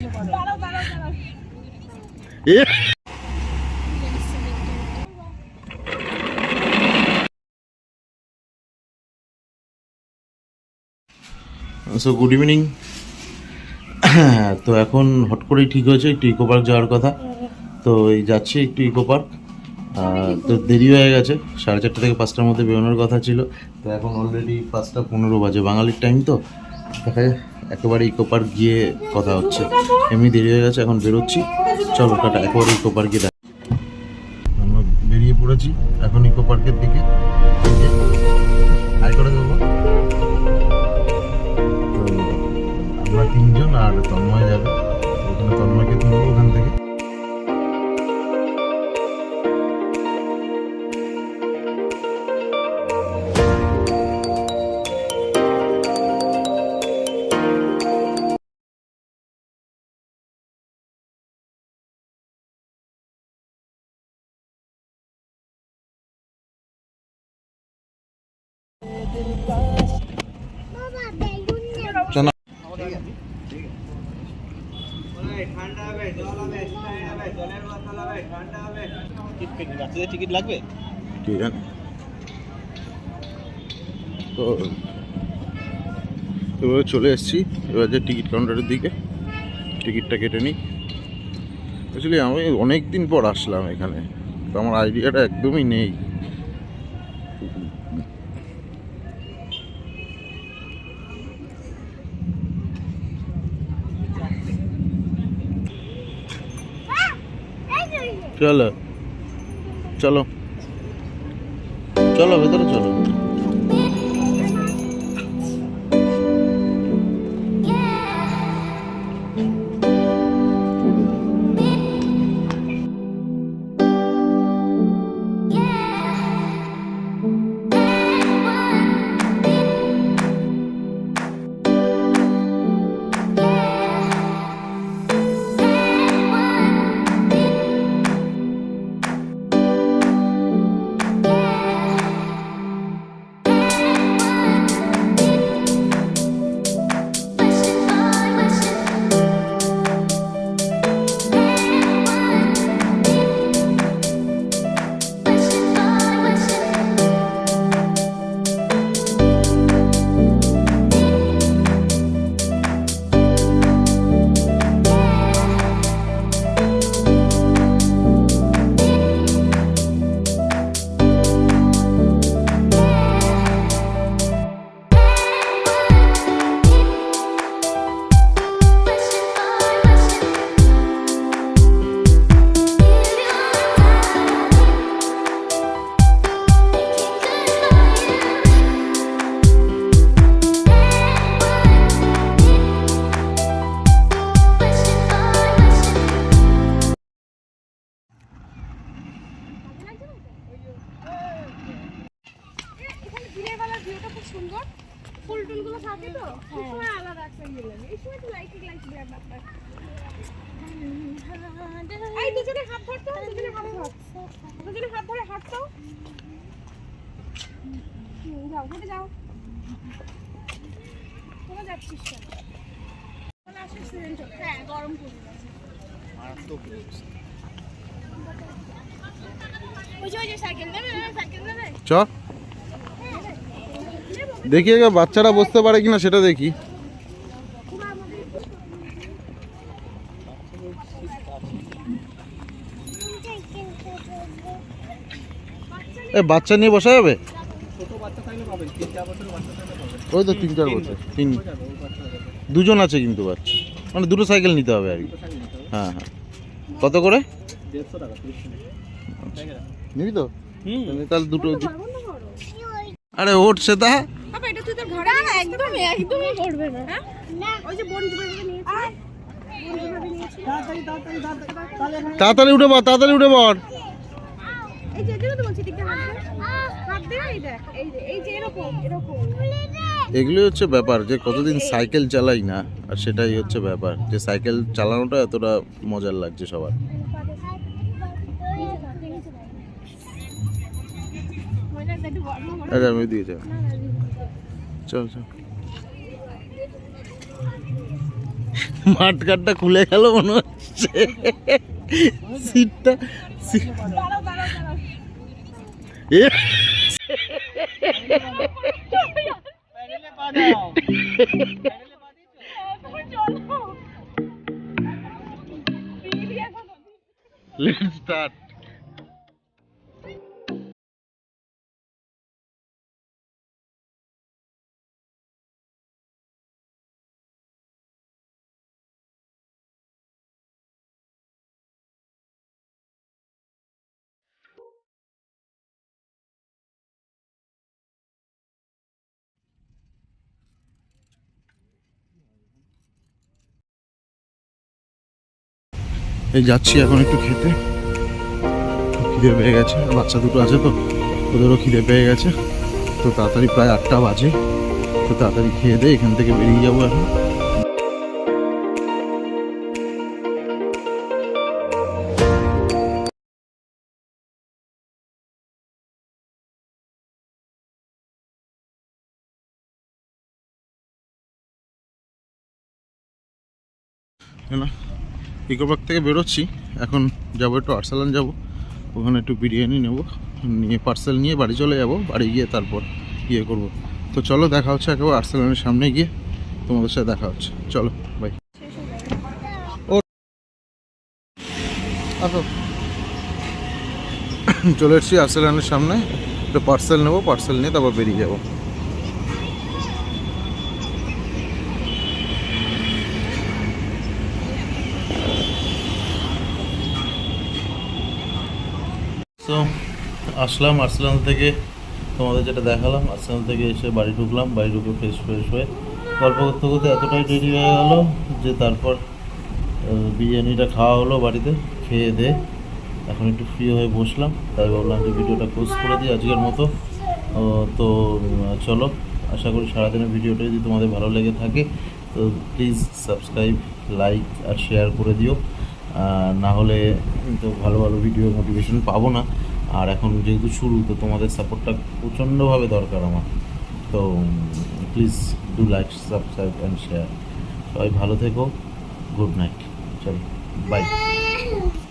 So good evening তো এখন hot করেই ঠিক হয়েছে, একটু ইকো পার্ক যাওয়ার কথা। তো এই যাচ্ছি একটু ইকো পার্ক তো দেরি হয়ে গেছে, সাড়ে চারটে থেকে পাঁচটার মধ্যে বেরোনোর কথা ছিল। তো এখন অলরেডি পাঁচটা পনেরো বাজে, বাঙালির টাইম তো। দেখা যায় একেবারে ইকো পার্ক গিয়ে কথা হচ্ছে। এমনি দেরি হয়ে গেছে, এখন বেরোচ্ছি। চলো টাটা একেবারে ইকো পার্কে আমরা বেরিয়ে পড়েছি এখন ইকো পার্কের দিকে। হাই করে দেবো। আমরা তিনজন আর তন্ময় যাবে। ওখানে তন্ময়কে তুলবো ওখান থেকে। ঠিক আছে তো চলে এসেছি। এবার যে টিকিট কাউন্টারের দিকে, টিকিটটা কেটে নিই। অ্যাকচুয়ালি আমি অনেক দিন পর আসলাম এখানে। তো আমার আইডিয়াটা একদমই নেই। চলো। চলো চলো ভেতরে চলো। ফুল টুলগুলো থাকে তো? সময় আলাদা একটা ইয়ে লাগে এই সময় তো লাইটিং লাইটিং ব্যাপার এই দুজনে হাত ধরতো দুজনে হাত ধর। দুজনে হাত ধরে হাঁটতো যাও হেঁটে যাও। কোথায় যাচ্ছিস কেন? হ্যাঁ গরম পড়ে গেছে। ওই যে ওই যে সাইকেল নেবে সাইকেল নেবে চ। দেখি আগে বাচ্চারা বসতে পারে কিনা সেটা দেখি। এ বাচ্চা নিয়ে বসা যাবে? ওই তো তিন চার বছর তিন। দুজন আছে কিন্তু বাচ্চা। মানে দুটো সাইকেল নিতে হবে আর কি। হ্যাঁ হ্যাঁ। কত করে? টাকা নিবি তো? তাহলে দুটো আরে ওঠ সেটা? বাবা এটা তুই তোর ঘরে না একদমই একদমই করবে না। হ্যাঁ? ওই যে বোন নিয়েছে। তাড়াতাড়ি তাড়াতাড়ি তাড়াতাড়ি তাহলে এখানে তাড়াতাড়ি উঠে পড় তাড়াতাড়ি উঠে পড়। এই যে এদিকে তো বলছি দিকটা হাত দে। হাত দে এই দেখ এই যে এই যে এরকম এরকম। এগুলি হচ্ছে ব্যাপার যে কতদিন সাইকেল চালাই না আর সেটাই হচ্ছে ব্যাপার। যে সাইকেল চালানোটা এতটা মজার লাগছে সবার। হয় বড় বড় আরে আমি দিয়ে না চল চল। মাঠ কাটটা খুলে গেল মনে হচ্ছে। সিটটা সি- দাঁড়াও এই যাচ্ছি এখন একটু খেতে। খিদে পেয়ে গেছে, বাচ্চা দুটো আছে তো, ওদেরও খিদে পেয়ে গেছে। তো তাড়াতাড়ি প্রায় আটটা বাজে। তো তাড়াতাড়ি খেয়ে দিয়ে এখান থেকে বেরিয়ে যাব এখন। না। ইকো পার্ক থেকে বেরোচ্ছি। এখন যাব একটু আর্সালান যাব। ওখানে একটু বিরিয়ানি নেব। নিয়ে পার্সেল নিয়ে বাড়ি চলে যাব। বাড়ি গিয়ে তারপর ইয়ে করব। তো চলো, দেখা হচ্ছে একেবারে আর্সালানের সামনে গিয়ে। তোমাদের সাথে দেখা হচ্ছে। চলো বাই আসো। চলে এসেছি আর্সালানের সামনে। একটু পার্সেল নেব পার্সেল নিয়ে তারপর বেরিয়ে যাব। তো আসলাম আর্সেনাল থেকে, তোমাদের যেটা দেখালাম, আর্সেনাল থেকে এসে বাড়ি ঢুকলাম, বাড়ি ঢুকে ফ্রেশ ফ্রেশ হয়ে গল্প করতে করতে এতটাই দেরি হয়ে গেল যে তারপর বিরিয়ানিটা খাওয়া হলো বাড়িতে, খেয়ে দে। এখন একটু ফ্রি হয়ে বসলাম, তাই ভাবলাম যে ভিডিওটা পোস্ট করে দিই আজকের মতো। তো চলো, আশা করি সারাদিনের ভিডিওটা যদি তোমাদের ভালো লেগে থাকে, তো প্লিজ সাবস্ক্রাইব লাইক আর শেয়ার করে দিও। না হলে তো ভালো ভালো ভিডিও মোটিভেশন পাবো না। আর এখন যেহেতু শুরু, তো তোমাদের সাপোর্টটা প্রচণ্ডভাবে দরকার আমার। তো please do like subscribe and share সবাই ভালো থেকো। গুড নাইট চলো বাই